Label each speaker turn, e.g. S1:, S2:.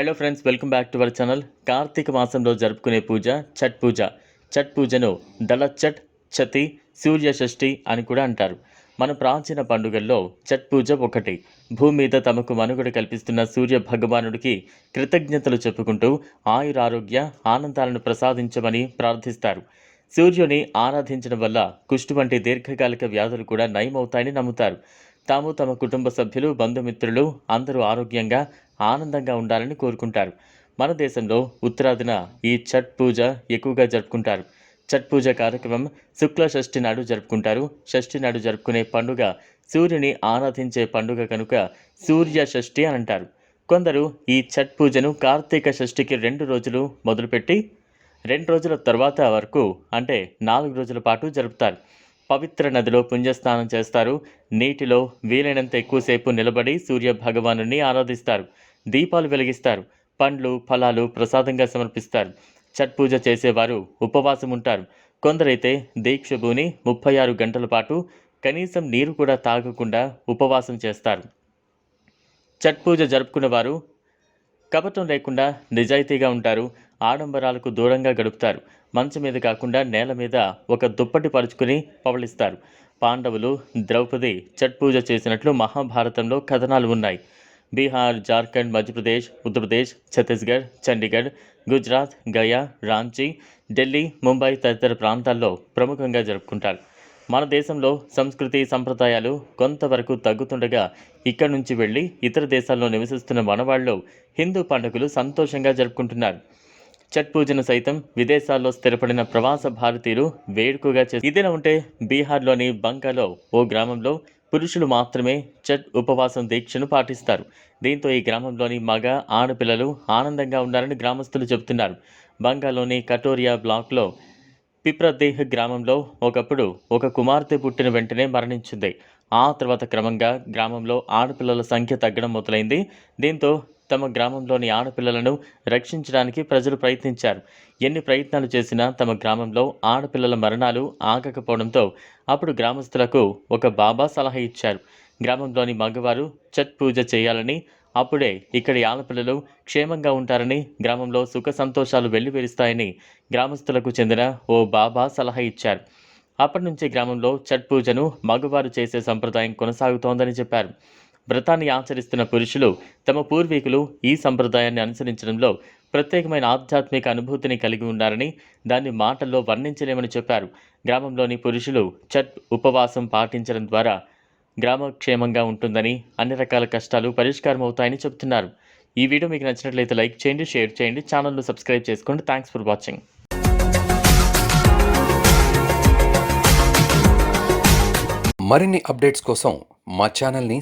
S1: Hello friends welcome back to our channel Karthika మాసంలో జరుపుకునే పూజ ఛట్ పూజ. ఛట్ పూజను దళ ఛట్ చతి సూర్య షష్ఠి అని కూడా అంటారు. మన ప్రాచీన పండుగల్లో ఛట్ పూజ ఒకటి. భూమి మీద తమకు మనుగడ కల్పిస్తున్న సూర్య భగవానుడికి కృతజ్ఞతలు చెప్పుకుంటూ ఆయురారోగ్య ఆనందాలను ప్రసాదించమని ప్రార్థిస్తారు. సూర్యుని ఆరాధించడం వల్ల కుష్టు వంటి దీర్ఘకాలిక వ్యాధులు కూడా నయమవుతాయని నమ్ముతారు. తాము తమ కుటుంబ సభ్యులు బంధుమిత్రులు అందరూ ఆరోగ్యంగా ఆనందంగా ఉండాలని కోరుకుంటారు. మన దేశంలో ఉత్తరాదిన ఈ ఛట్ పూజ ఎక్కువగా జరుపుకుంటారు. ఛట్ పూజ కార్యక్రమం శుక్ల షష్ఠి నాడు జరుపుకుంటారు. షష్ఠి నాడు జరుపుకునే పండుగ సూర్యుని ఆరాధించే పండుగ కనుక సూర్య షష్ఠి అని అంటారు. కొందరు ఈ ఛట్ పూజను కార్తీక షష్ఠికి రెండు రోజులు మొదలుపెట్టి రెండు రోజుల తర్వాత వరకు అంటే నాలుగు రోజుల పాటు జరుపుతారు. పవిత్ర నదిలో పుణ్యస్నానం చేస్తారు. నీటిలో వీలైనంత ఎక్కువసేపు నిలబడి సూర్య భగవాను ఆరాధిస్తారు. దీపాలు వెలిగిస్తారు. పండ్లు ఫలాలు ప్రసాదంగా సమర్పిస్తారు. ఛట్ పూజ చేసేవారు ఉపవాసం ఉంటారు. కొందరైతే దీక్ష భూని ముప్పై ఆరు గంటల పాటు కనీసం నీరు కూడా తాగకుండా ఉపవాసం చేస్తారు. ఛట్ పూజ జరుపుకునేవారు కపటం లేకుండా నిజాయితీగా ఉంటారు. ఆడంబరాలకు దూరంగా గడుపుతారు. మంచం మీద కాకుండా నేల మీద ఒక దుప్పటి పరుచుకుని పవలిస్తారు పాండవులు ద్రౌపది ఛట్ పూజ చేసినట్లు మహాభారతంలో కథనాలు ఉన్నాయి. బీహార్ జార్ఖండ్ మధ్యప్రదేశ్ ఉత్తరప్రదేశ్ ఛత్తీస్గఢ్ చండీగఢ్ గుజరాత్ గయా రాంచీ ఢిల్లీ ముంబై తదితర ప్రాంతాల్లో ప్రముఖంగా జరుపుకుంటారు. మన దేశంలో సంస్కృతి సంప్రదాయాలు కొంతవరకు తగ్గుతుండగా ఇక్కడి నుంచి వెళ్ళి ఇతర దేశాల్లో నివసిస్తున్న మనవాళ్ళు హిందూ పండుగలు సంతోషంగా జరుపుకుంటున్నారు. ఛట్ పూజను సైతం విదేశాల్లో స్థిరపడిన ప్రవాస భారతీయులు వేడుకగా చేసి ఇదిలా ఉంటే బీహార్లోని బంకాలో ఓ గ్రామంలో పురుషులు మాత్రమే ఛట్ ఉపవాసం దీక్షను పాటిస్తారు. దీంతో ఈ గ్రామంలోని మగ ఆడపిల్లలు ఆనందంగా ఉన్నారని గ్రామస్తులు చెబుతున్నారు. బంగాలోని కటోరియా బ్లాక్లో పిప్రదేహ్ గ్రామంలో ఒకప్పుడు ఒక కుమార్తె పుట్టిన వెంటనే మరణించింది. ఆ తర్వాత క్రమంగా గ్రామంలో ఆడపిల్లల సంఖ్య తగ్గడం మొదలైంది. దీంతో తమ గ్రామంలోని ఆడపిల్లలను రక్షించడానికి ప్రజలు ప్రయత్నించారు. ఎన్ని ప్రయత్నాలు చేసినా తమ గ్రామంలో ఆడపిల్లల మరణాలు ఆగకపోవడంతో అప్పుడు గ్రామస్తులకు ఒక బాబా సలహా ఇచ్చారు. గ్రామంలోని మగవారు ఛట్ పూజ చేయాలని అప్పుడే ఇక్కడి ఆడపిల్లలు క్షేమంగా ఉంటారని గ్రామంలో సుఖ సంతోషాలు వెల్లివిరుస్తాయని గ్రామస్తులకు చెందిన ఓ బాబా సలహా ఇచ్చారు. అప్పటి నుంచి గ్రామంలో ఛట్ పూజను మగవారు చేసే సంప్రదాయం కొనసాగుతోందని చెప్పారు. వ్రతాన్ని ఆచరిస్తున్న పురుషులు తమ పూర్వీకులు ఈ సంప్రదాయాన్ని అనుసరించడంలో ప్రత్యేకమైన ఆధ్యాత్మిక అనుభూతిని కలిగి ఉన్నారని దాన్ని మాటల్లో వర్ణించలేమని చెప్పారు. గ్రామంలోని పురుషులు చట్ ఉపవాసం పాటించడం ద్వారా గ్రామక్షేమంగా ఉంటుందని అన్ని రకాల కష్టాలు పరిష్కారం అవుతాయని చెబుతున్నారు. ఈ వీడియో మీకు నచ్చినట్లయితే లైక్ చేయండి షేర్ చేయండి ఛానల్ను సబ్స్క్రైబ్ చేసుకోండి. Thanks for watching.
S2: మరిన్ని అప్డేట్స్ కోసం మా ఛానల్ని